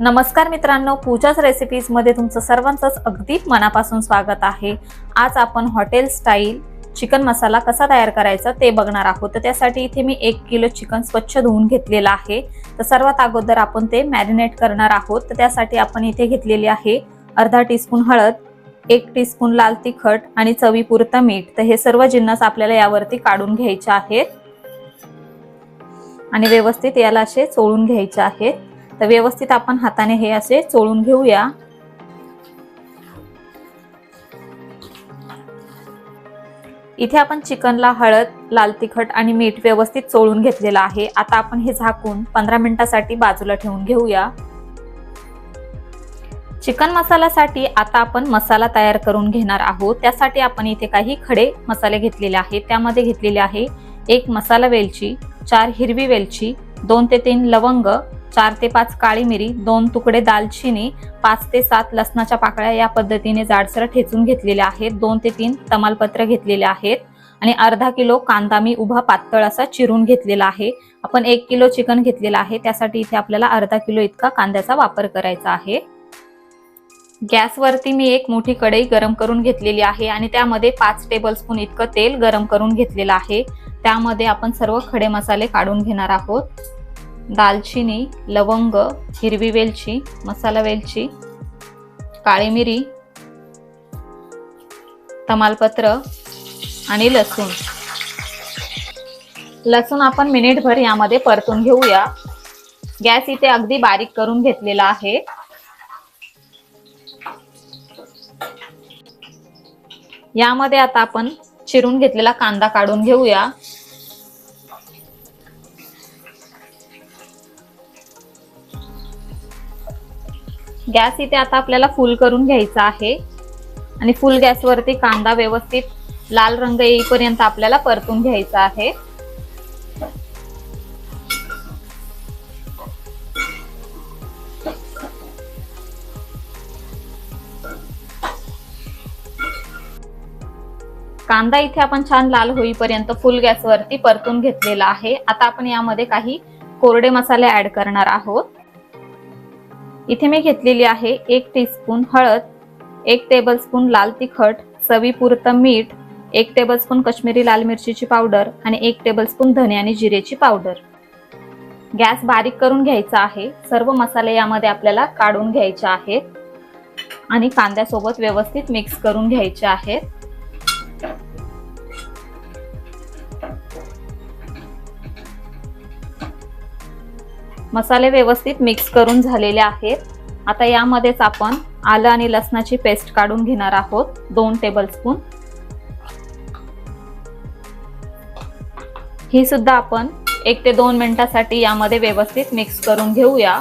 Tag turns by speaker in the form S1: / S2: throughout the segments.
S1: नमस्कार मित्रांनो पूजाच रेसिपीजमध्ये तुमचं सर्वांचंच अगदी मनापासून स्वागत आहे. आज आपण हॉटेल स्टाईल चिकन मसाला कसा तयार करायचा ते बघणार आहोत. तर त्यासाठी इथे मी एक किलो चिकन स्वच्छ धुवून घेतलेलं आहे. तर सर्वात अगोदर आपण ते मॅरिनेट करणार आहोत. तर त्यासाठी आपण इथे घेतलेली आहे अर्धा टीस्पून हळद एक टीस्पून लाल तिखट आणि चवीपुरतं मीठ. तर हे सर्व जिन्नस आपल्याला यावरती काढून घ्यायचे आहेत. आणि व्यवस्थित याला असे चोळून घ्यायचे आहेत. तर व्यवस्थित आपण हाताने हे असे चोळून घेऊया. इथे आपण चिकनला हळद लाल तिखट आणि मीठ व्यवस्थित चोळून घेतलेलं आहे. आता आपण हे झाकून पंधरा मिनिटासाठी बाजूला ठेवून घेऊया. चिकन मसाल्यासाठी आता आपण मसाला तयार करून घेणार आहोत. त्यासाठी आपण इथे काही खडे मसाले घेतलेले आहेत. त्यामध्ये घेतलेले आहे एक मसाला वेलची चार हिरवी वेलची दोन ते तीन लवंग चार ते पाच काळी मिरी दोन तुकडे दालचिनी पाच ते सात लसणाच्या पाकळ्या या पद्धतीने जाडसर ठेचून घेतलेल्या आहेत. दोन ते तीन तमालपत्र घेतलेले आहेत. आणि अर्धा किलो कांदा मी उभा पातळ असा चिरून घेतलेला आहे. आपण एक किलो चिकन घेतलेलं आहे. त्यासाठी इथे आपल्याला अर्धा किलो इतका कांद्याचा वापर करायचा आहे. गॅसवरती मी एक मोठी कढई गरम करून घेतलेली आहे आणि त्यामध्ये पाच टेबलस्पून इतकं तेल गरम करून घेतलेलं आहे. त्यामध्ये आपण सर्व खडे मसाले काढून घेणार आहोत. दालचिनी लवंग हिरवी वेलची मसाला वेलची काळी मिरी तमालपत्र आणि लसूण. लसूण आपण मिनिटभर यामध्ये परतून घेऊया. गॅस इथे अगदी बारीक करून घेतलेला आहे. यामध्ये आता आपण चिरून घेतलेला कांदा काढून घेऊया. गॅस इथे आता आपल्याला फुल करून घ्यायचा आहे. आणि फुल गॅसवरती कांदा व्यवस्थित लाल रंग येईपर्यंत आपल्याला परतून घ्यायचा आहे. कांदा इथे आपण छान लाल होईपर्यंत फुल गॅसवरती परतून घेतलेला आहे. आता आपण यामध्ये काही कोरडे मसाले ऍड करणार आहोत. इथे मी घेतलेली आहे एक टीस्पून हळद एक टेबलस्पून लाल तिखट चवीपुरतं मीठ एक टेबलस्पून कश्मीरी लाल मिरचीची पावडर आणि एक टेबलस्पून धने आणि जिरेची पावडर गॅस बारीक करून घ्यायचा आहे. सर्व मसाले यामध्ये आपल्याला काढून घ्यायचे आहेत आणि कांद्यासोबत व्यवस्थित मिक्स करून घ्यायचे आहेत. मसाले व्यवस्थित मिक्स करून झालेले आहेत. आता यामध्येच आपण आलं आणि लसणाची पेस्ट काढून घेणार आहोत दोन टेबलस्पून ही सुद्धा आपण एक ते दोन मिनिटासाठी यामध्ये व्यवस्थित मिक्स करून घेऊया.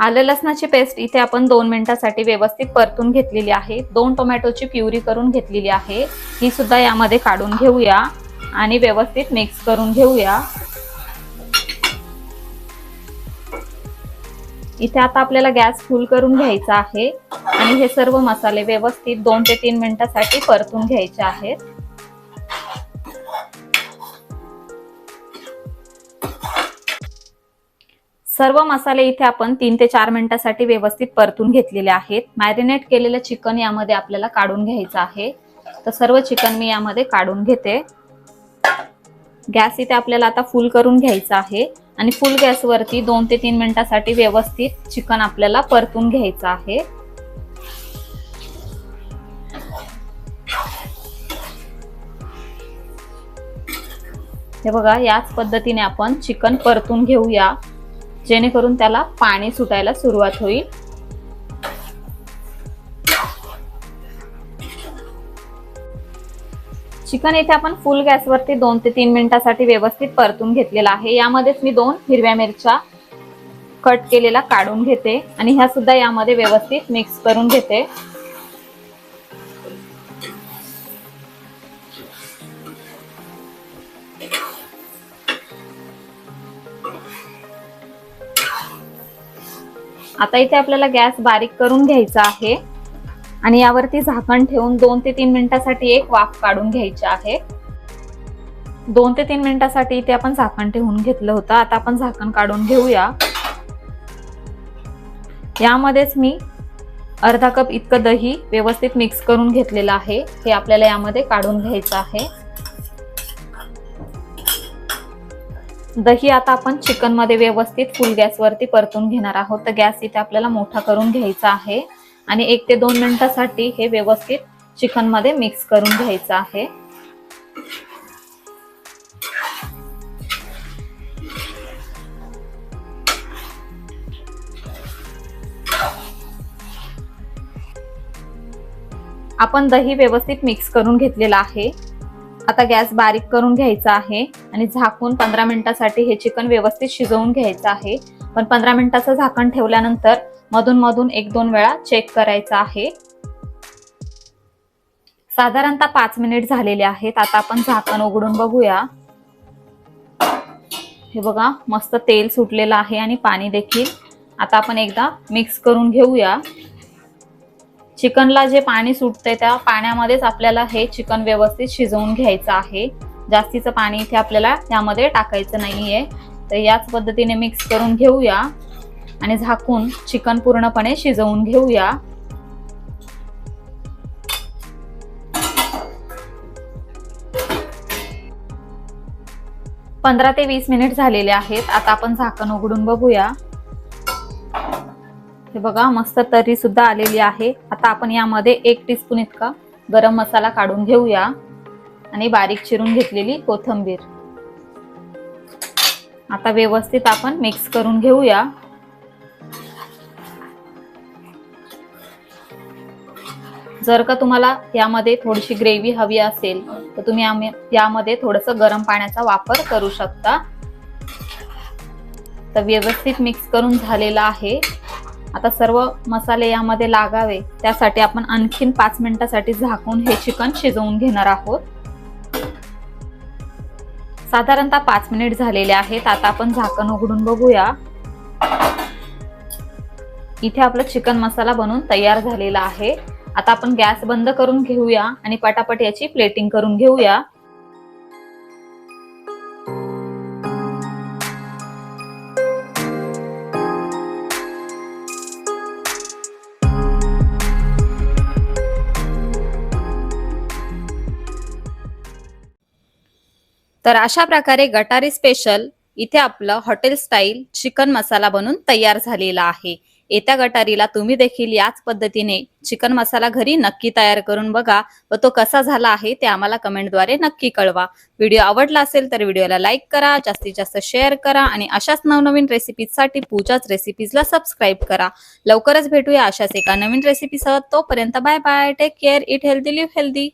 S1: आलं लसणाची पेस्ट इथे आपण दोन मिनिटासाठी व्यवस्थित परतून घेतलेली आहे. दोन टोमॅटोची प्युरी करून घेतलेली आहे. ही सुद्धा यामध्ये काढून घेऊया आणि व्यवस्थित मिक्स करून घेऊया. इथे आता आपल्याला गॅस फुल करून घ्यायचा आहे आणि हे सर्व मसाले व्यवस्थित दोन ते तीन मिनिटासाठी परतून घ्यायचे आहेत. सर्व मसाले इथे आपण तीन ते चार मिनिटासाठी व्यवस्थित परतून घेतलेले आहेत. मॅरिनेट केलेलं चिकन यामध्ये आपल्याला काढून घ्यायचं आहे. तर सर्व चिकन मी यामध्ये काढून घेते. गॅस इथे आपल्याला आता फुल करून घ्यायचा आहे. आणि फुल गॅसवरती दोन ते तीन मिनिटासाठी व्यवस्थित चिकन आपल्याला परतून घ्यायचं आहे. हे बघा याच पद्धतीने आपण चिकन परतून घेऊया. जेणेकरून त्याला पाणी सुटायला सुरुवात होईल. चिकन इथे आपण फुल गॅसवरती दोन ते तीन मिनिटासाठी व्यवस्थित परतून घेतलेला आहे. यामध्येच मी दोन हिरव्या मिरच्या कट केलेला काढून घेते आणि ह्या सुद्धा यामध्ये व्यवस्थित मिक्स करून घेते. आता इथे आपल्याला गॅस बारीक करून घ्यायचा आहे. आणि यावरती झाकण ठेवून दोन ते तीन मिनिटासाठी एक वाफ काढून घ्यायची आहे. दोन ते तीन मिनिटासाठी इथे आपण झाकण ठेवून घेतलं होतं. आता आपण झाकण काढून घेऊया. यामध्येच मी अर्धा कप इतकं दही व्यवस्थित मिक्स करून घेतलेलं आहे. हे आपल्याला यामध्ये काढून घ्यायचं आहे. दही आता आपण चिकनमध्ये व्यवस्थित फुल गॅसवरती परतून घेणार आहोत. तर गॅस इथे आपल्याला मोठा करून घ्यायचा आहे. आणि एक ते दोन मिनिटासाठी हे व्यवस्थित चिकनमध्ये मिक्स करून घ्यायचं आहे. आपण दही व्यवस्थित मिक्स करून घेतलेलं आहे. आता गॅस बारीक करून घ्यायचा आहे आणि झाकून पंधरा मिनिटासाठी हे चिकन व्यवस्थित शिजवून घ्यायचं आहे. पण पंधरा मिनिटाचं झाकण ठेवल्यानंतर मधून मधून एक दोन वेळा चेक करायचा आहे. साधारणतः पाच मिनिट झालेले आहेत. आता आपण झाकण उघडून बघूया. हे बघा मस्त तेल सुटलेलं आहे आणि पाणी देखील. आता आपण एकदा मिक्स करून घेऊया. चिकनला जे पाणी सुटतंय त्या पाण्यामध्येच आपल्याला हे चिकन व्यवस्थित शिजवून घ्यायचं आहे. जास्तीचं पाणी इथे आपल्याला त्यामध्ये टाकायचं नाहीये. तर याच पद्धतीने मिक्स करून घेऊया आणि झाकून चिकन पूर्णपणे शिजवून घेऊया. पंधरा ते वीस मिनिट झालेले आहेत. आता आपण झाकण उघडून बघूया. हे बघा मस्त तरी सुद्धा आलेली आहे. आता आपण यामध्ये एक टीस्पून इतका गरम मसाला काढून घेऊया. आणि बारीक चिरून घेतलेली कोथंबीर. आता व्यवस्थित आपण मिक्स करून घेऊया. जर का तुम्हाला यामध्ये थोडीशी ग्रेव्ही हवी असेल तर तुम्ही यामध्ये थोडंसं गरम पाण्याचा वापर करू शकता. तर व्यवस्थित मिक्स करून झालेला आहे. आता सर्व मसाले यामध्ये लागावे त्यासाठी आपण आणखीन पाच मिनिटासाठी झाकून हे चिकन शिजवून घेणार आहोत. साधारणतः पाच मिनिट झालेले आहेत आता आपण झाकण उघडून बघूया. इथे आपलं चिकन मसाला बनवून तयार झालेला आहे. आता आपण गॅस बंद करून घेऊया आणि पटापट याची प्लेटिंग करून घेऊया. तर अशा प्रकारे गटारी स्पेशल इथे आपलं हॉटेल स्टाईल चिकन मसाला बनून तयार झालेला आहे. येत्या गटारीला तुम्ही देखील याच पद्धतीने चिकन मसाला घरी नक्की तयार करून बघा व तो कसा झाला आहे ते आम्हाला कमेंटद्वारे नक्की कळवा. व्हिडिओ आवडला असेल तर व्हिडिओला लाईक करा जास्तीत जास्त शेअर करा आणि अशाच नवनवीन रेसिपीजसाठी पूजाच रेसिपीजला सबस्क्राईब करा. लवकरच भेटूया अशाच एका नवीन रेसिपीसह तोपर्यंत bye bye take care eat healthy live healthy